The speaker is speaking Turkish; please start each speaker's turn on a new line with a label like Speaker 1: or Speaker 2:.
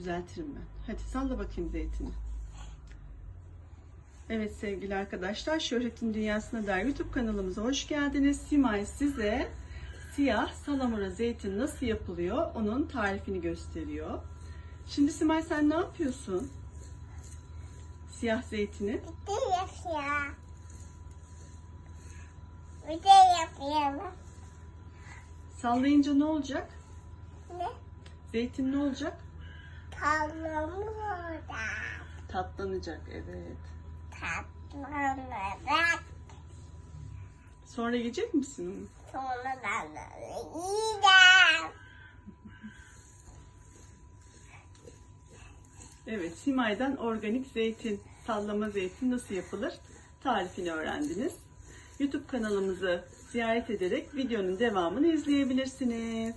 Speaker 1: düzeltirim ben. Hadi salla bakayım zeytini. Evet sevgili arkadaşlar, Şöhret'in Dünyası'na dair YouTube kanalımıza hoş geldiniz. Simay size siyah salamura zeytin nasıl yapılıyor onun tarifini gösteriyor. Şimdi Simay sen ne yapıyorsun? Siyah zeytini.
Speaker 2: Bir de yapıyor. Bir de yapıyorum.
Speaker 1: Sallayınca ne olacak?
Speaker 2: Ne?
Speaker 1: Zeytin ne olacak? Tatlanacak evet.
Speaker 2: Tatlanacak.
Speaker 1: Sonra yiyecek misin onu?
Speaker 2: Sonradan yiyeceğim.
Speaker 1: Evet, Simay'dan organik zeytin, sallama zeytin nasıl yapılır tarifini öğrendiniz. YouTube kanalımızı ziyaret ederek videonun devamını izleyebilirsiniz.